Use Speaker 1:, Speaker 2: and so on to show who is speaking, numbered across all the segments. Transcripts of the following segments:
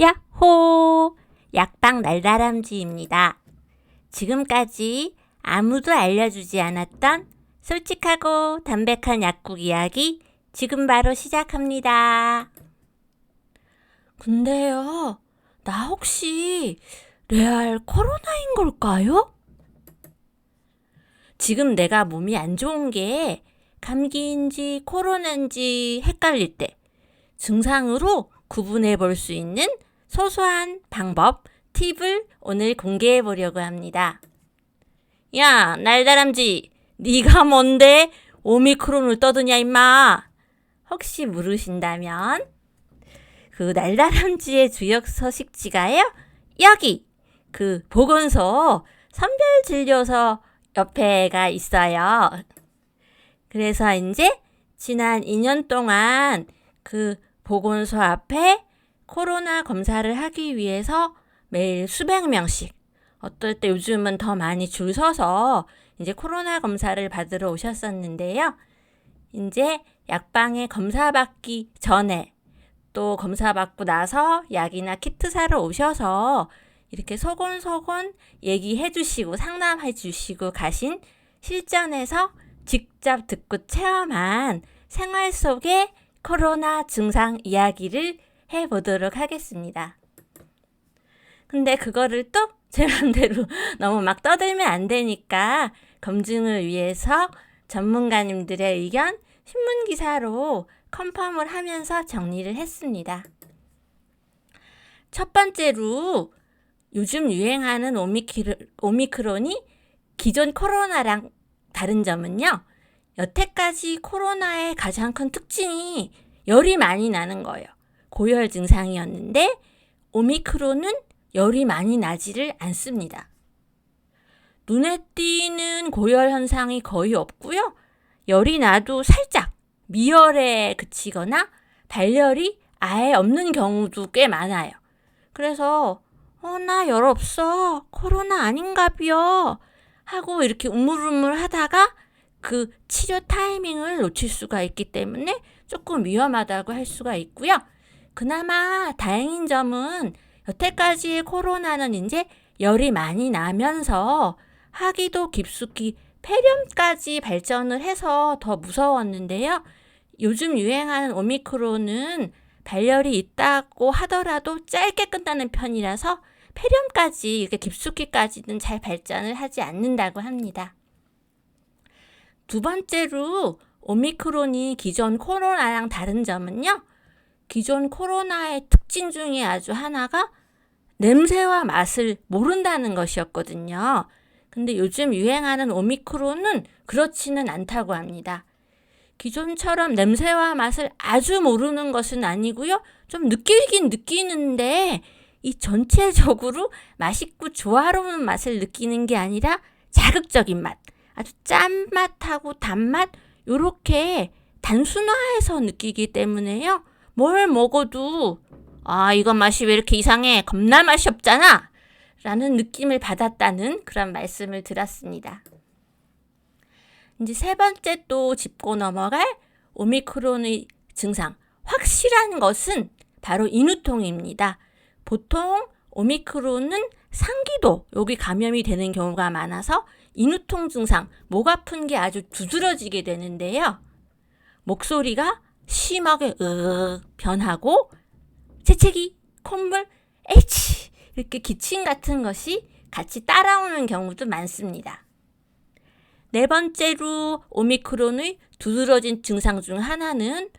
Speaker 1: 야호! 약방 날다람쥐입니다. 지금까지 아무도 알려주지 않았던 솔직하고 담백한 약국 이야기 지금 바로 시작합니다. 근데요, 나 혹시 레알 코로나인 걸까요? 지금 내가 몸이 안 좋은 게 감기인지 코로나인지 헷갈릴 때 증상으로 구분해 볼 수 있는 소소한 방법, 팁을 오늘 공개해 보려고 합니다. 야, 날다람쥐, 네가 뭔데 오미크론을 떠드냐 임마? 혹시 모르신다면 그 날다람쥐의 주역 서식지가요. 여기 그 보건소 선별진료소 옆에가 있어요. 그래서 이제 지난 2년 동안 그 보건소 앞에 코로나 검사를 하기 위해서 매일 수백 명씩 어떨 때 요즘은 더 많이 줄 서서 이제 코로나 검사를 받으러 오셨었는데요. 이제 약방에 검사 받기 전에 또 검사 받고 나서 약이나 키트 사러 오셔서 이렇게 소곤소곤 얘기해 주시고 상담해 주시고 가신 실전에서 직접 듣고 체험한 생활 속의 코로나 증상 이야기를 해보도록 하겠습니다. 근데 그거를 또 제 맘대로 너무 막 떠들면 안 되니까 검증을 위해서 전문가님들의 의견 신문 기사로 컨펌을 하면서 정리를 했습니다. 첫 번째로 요즘 유행하는 오미크론이 기존 코로나랑 다른 점은요. 여태까지 코로나의 가장 큰 특징이 열이 많이 나는 거예요. 고열 증상이었는데 오미크론은 열이 많이 나지를 않습니다. 눈에 띄는 고열 현상이 거의 없고요. 열이 나도 살짝 미열에 그치거나 발열이 아예 없는 경우도 꽤 많아요. 그래서 어, 나 열 없어. 코로나 아닌가비요. 하고 이렇게 우물우물 하다가 그 치료 타이밍을 놓칠 수가 있기 때문에 조금 위험하다고 할 수가 있고요. 그나마 다행인 점은 여태까지 코로나는 이제 열이 많이 나면서 하기도 깊숙이 폐렴까지 발전을 해서 더 무서웠는데요. 요즘 유행하는 오미크론은 발열이 있다고 하더라도 짧게 끝나는 편이라서 폐렴까지 이렇게 깊숙이까지는 잘 발전을 하지 않는다고 합니다. 두 번째로 오미크론이 기존 코로나랑 다른 점은요. 기존 코로나의 특징 중에 아주 하나가 냄새와 맛을 모른다는 것이었거든요. 근데 요즘 유행하는 오미크론은 그렇지는 않다고 합니다. 기존처럼 냄새와 맛을 아주 모르는 것은 아니고요. 좀 느끼긴 느끼는데 이 전체적으로 맛있고 조화로운 맛을 느끼는 게 아니라 자극적인 맛, 아주 짠맛하고 단맛 요렇게 단순화해서 느끼기 때문에요. 뭘 먹어도 아, 이건 맛이 왜 이렇게 이상해? 겁나 맛이 없잖아. 라는 느낌을 받았다는 그런 말씀을 들었습니다. 이제 세 번째 또 짚고 넘어갈 오미크론의 증상. 확실한 것은 바로 인후통입니다. 보통 오미크론은 상기도 여기 감염이 되는 경우가 많아서 인후통 증상, 목 아픈 게 아주 두드러지게 되는데요. 목소리가 심하게 으 변하고 재채기, 콧물, H 이렇게 기침 같은 것이 같이 따라오는 경우도 많습니다. 네 번째로 오미크론의 두드러진 증상 중 하나는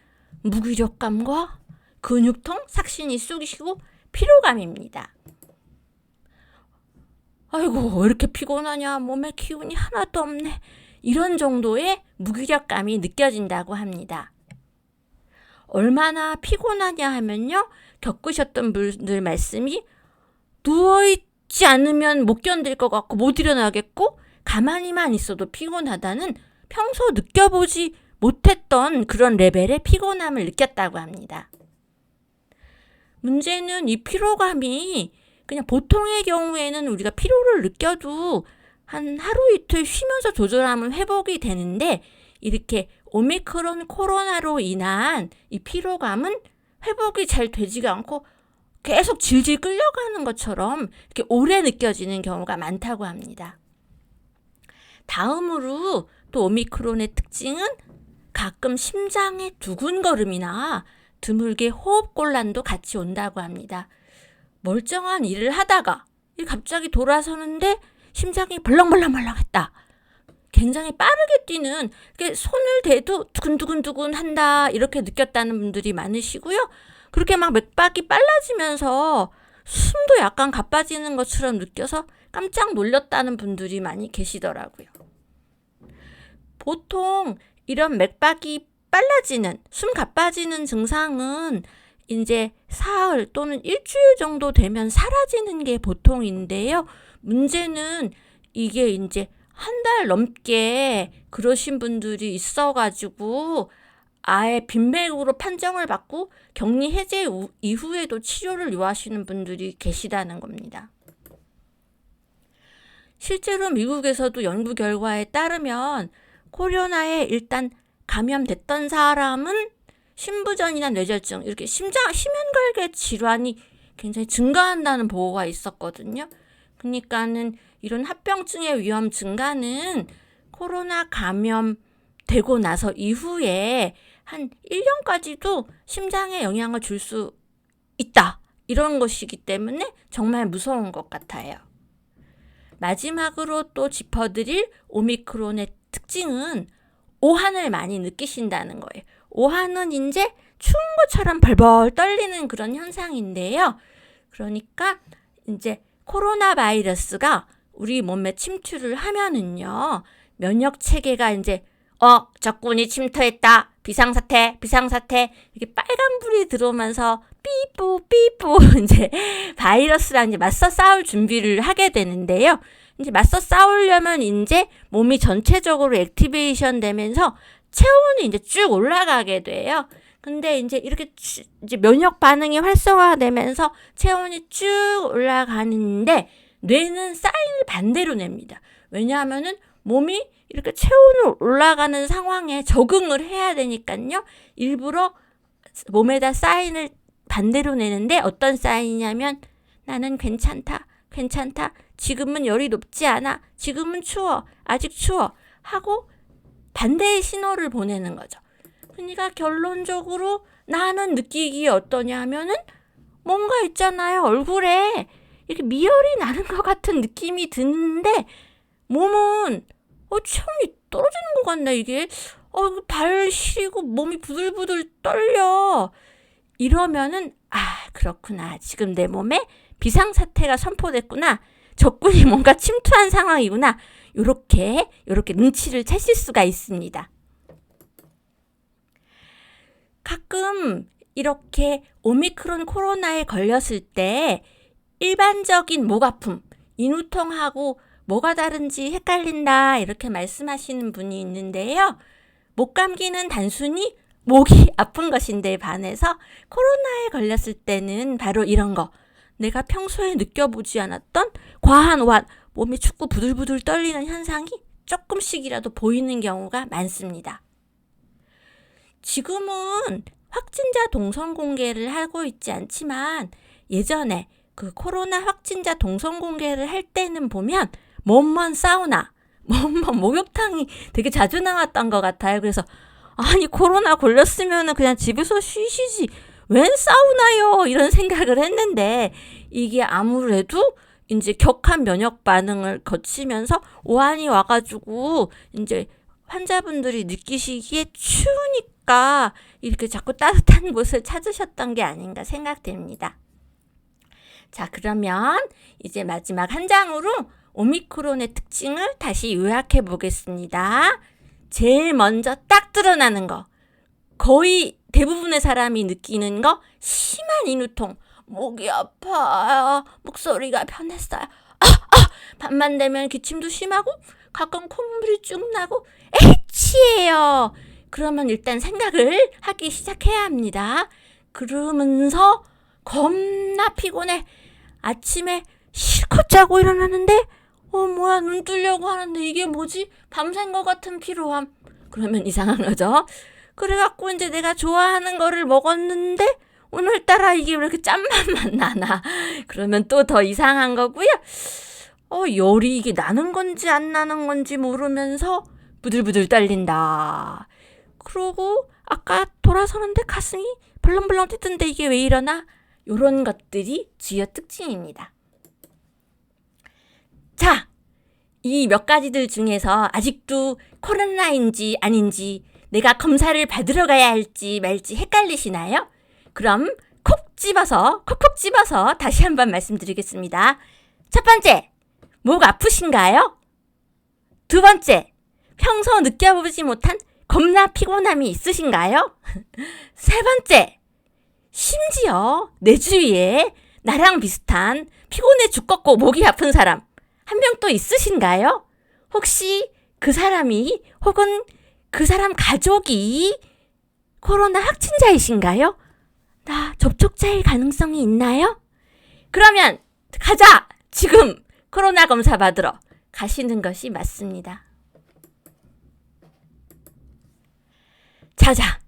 Speaker 1: 무기력감과 근육통, 삭신이 쑥이시고 피로감입니다. 아이고, 왜 이렇게 피곤하냐? 몸에 기운이 하나도 없네. 이런 정도의 무기력감이 느껴진다고 합니다. 얼마나 피곤하냐 하면요. 겪으셨던 분들 말씀이 누워있지 않으면 못 견딜 것 같고 못 일어나겠고 가만히만 있어도 피곤하다는 평소 느껴보지 못했던 그런 레벨의 피곤함을 느꼈다고 합니다. 문제는 이 피로감이 그냥 보통의 경우에는 우리가 피로를 느껴도 한 하루 이틀 쉬면서 조절하면 회복이 되는데 이렇게 오미크론 코로나로 인한 이 피로감은 회복이 잘 되지가 않고 계속 질질 끌려가는 것처럼 이렇게 오래 느껴지는 경우가 많다고 합니다. 다음으로 또 오미크론의 특징은 가끔 심장의 두근거림이나 드물게 호흡곤란도 같이 온다고 합니다. 멀쩡한 일을 하다가 갑자기 돌아서는데 심장이 벌렁벌렁벌렁했다. 굉장히 빠르게 뛰는 손을 대도 두근두근두근 한다 이렇게 느꼈다는 분들이 많으시고요. 그렇게 막 맥박이 빨라지면서 숨도 약간 가빠지는 것처럼 느껴서 깜짝 놀랐다는 분들이 많이 계시더라고요. 보통 이런 맥박이 빨라지는, 숨 가빠지는 증상은 이제 사흘 또는 일주일 정도 되면 사라지는 게 보통인데요. 문제는 이게 이제 한 달 넘게 그러신 분들이 있어가지고 아예 빈맥으로 판정을 받고 격리 해제 이후에도 치료를 요하시는 분들이 계시다는 겁니다. 실제로 미국에서도 연구 결과에 따르면 코로나에 일단 감염됐던 사람은 심부전이나 뇌졸중 이렇게 심장 심혈관계 질환이 굉장히 증가한다는 보고가 있었거든요. 그러니까는 이런 합병증의 위험 증가는 코로나 감염 되고 나서 이후에 한 1년까지도 심장에 영향을 줄 수 있다. 이런 것이기 때문에 정말 무서운 것 같아요. 마지막으로 또 짚어드릴 오미크론의 특징은 오한을 많이 느끼신다는 거예요. 오한은 이제 추운 것처럼 벌벌 떨리는 그런 현상인데요. 그러니까 이제 코로나 바이러스가 우리 몸에 침투를 하면은요, 면역 체계가 이제 어 적군이 침투했다 비상사태 비상사태 이렇게 빨간불이 들어오면서 삐뿌 삐뿌 이제 바이러스랑 이제 맞서 싸울 준비를 하게 되는데요. 이제 맞서 싸우려면 이제 몸이 전체적으로 액티베이션 되면서 체온이 이제 쭉 올라가게 돼요. 근데 이제 이렇게 이제 면역 반응이 활성화되면서 체온이 쭉 올라가는데 뇌는 사인을 반대로 냅니다. 왜냐하면은 몸이 이렇게 체온을 올라가는 상황에 적응을 해야 되니까요. 일부러 몸에다 사인을 반대로 내는데 어떤 사인이냐면 나는 괜찮다. 괜찮다. 지금은 열이 높지 않아. 지금은 추워. 아직 추워. 하고 반대의 신호를 보내는 거죠. 그러니까 결론적으로 나는 느끼기에 어떠냐 하면은 뭔가 있잖아요. 얼굴에 이렇게 미열이 나는 것 같은 느낌이 드는데 몸은 어, 체온이 떨어지는 것 같네, 이게. 어, 발 시리고 몸이 부들부들 떨려. 이러면은, 아, 그렇구나. 지금 내 몸에 비상사태가 선포됐구나. 적군이 뭔가 침투한 상황이구나. 요렇게, 요렇게 눈치를 채실 수가 있습니다. 가끔 이렇게 오미크론 코로나에 걸렸을 때 일반적인 목 아픔, 인후통하고 뭐가 다른지 헷갈린다 이렇게 말씀하시는 분이 있는데요. 목 감기는 단순히 목이 아픈 것인데 반해서 코로나에 걸렸을 때는 바로 이런 거. 내가 평소에 느껴보지 않았던 과한 오한, 몸이 춥고 부들부들 떨리는 현상이 조금씩이라도 보이는 경우가 많습니다. 지금은 확진자 동선 공개를 하고 있지 않지만 예전에 그 코로나 확진자 동선 공개를 할 때는 보면 몸먼 사우나, 몸먼 목욕탕이 되게 자주 나왔던 것 같아요. 그래서 아니 코로나 걸렸으면 그냥 집에서 쉬시지 웬 사우나요? 이런 생각을 했는데 이게 아무래도 이제 격한 면역 반응을 거치면서 오한이 와가지고 이제 환자분들이 느끼시기에 추우니까 이렇게 자꾸 따뜻한 곳을 찾으셨던 게 아닌가 생각됩니다. 자, 그러면 이제 마지막 한 장으로 오미크론의 특징을 다시 요약해 보겠습니다. 제일 먼저 딱 드러나는 거. 거의 대부분의 사람이 느끼는 거 심한 인후통. 목이 아파요. 목소리가 변했어요. 아, 아! 밤만 되면 기침도 심하고 가끔 콧물이 쭉 나고 에치예요. 그러면 일단 생각을 하기 시작해야 합니다. 그러면서 겁나 피곤해. 아침에 실컷 자고 일어나는데 어, 뭐야, 눈 뜨려고 하는데 이게 뭐지? 밤샌 것 같은 피로함. 그러면 이상한 거죠. 그래갖고 이제 내가 좋아하는 거를 먹었는데 오늘따라 이게 왜 이렇게 짠맛만 나나. 그러면 또 더 이상한 거고요. 어, 열이 이게 나는 건지 안 나는 건지 모르면서 부들부들 떨린다. 그러고 아까 돌아서는데 가슴이 벌렁벌렁 뛰던데 이게 왜 이러나? 요런 것들이 주요 특징입니다. 자, 이 몇 가지들 중에서 아직도 코로나인지 아닌지 내가 검사를 받으러 가야 할지 말지 헷갈리시나요? 그럼 콕 집어서, 콕콕 집어서 다시 한번 말씀드리겠습니다. 첫 번째, 목 아프신가요? 두 번째, 평소 느껴보지 못한 겁나 피곤함이 있으신가요? 세 번째, 심지어 내 주위에 나랑 비슷한 피곤해 죽겠고 목이 아픈 사람 한 명 또 있으신가요? 혹시 그 사람이 혹은 그 사람 가족이 코로나 확진자이신가요? 나 접촉자일 가능성이 있나요? 그러면 가자! 지금 코로나 검사 받으러 가시는 것이 맞습니다. 자자,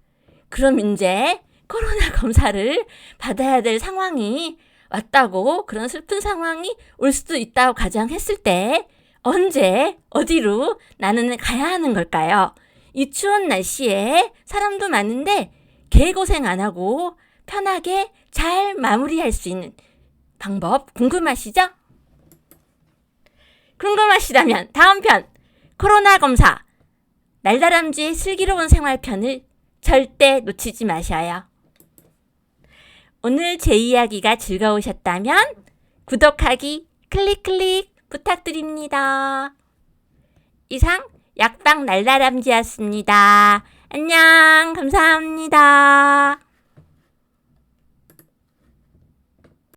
Speaker 1: 그럼 이제 코로나 검사를 받아야 될 상황이 왔다고 그런 슬픈 상황이 올 수도 있다고 가정했을 때 언제 어디로 나는 가야 하는 걸까요? 이 추운 날씨에 사람도 많은데 개고생 안 하고 편하게 잘 마무리할 수 있는 방법 궁금하시죠? 궁금하시다면 다음 편 코로나 검사 날다람쥐의 슬기로운 생활편을 절대 놓치지 마셔요. 오늘 제 이야기가 즐거우셨다면 구독하기 클릭 클릭 부탁드립니다. 이상 약방 날다람쥐였습니다. 안녕 감사합니다.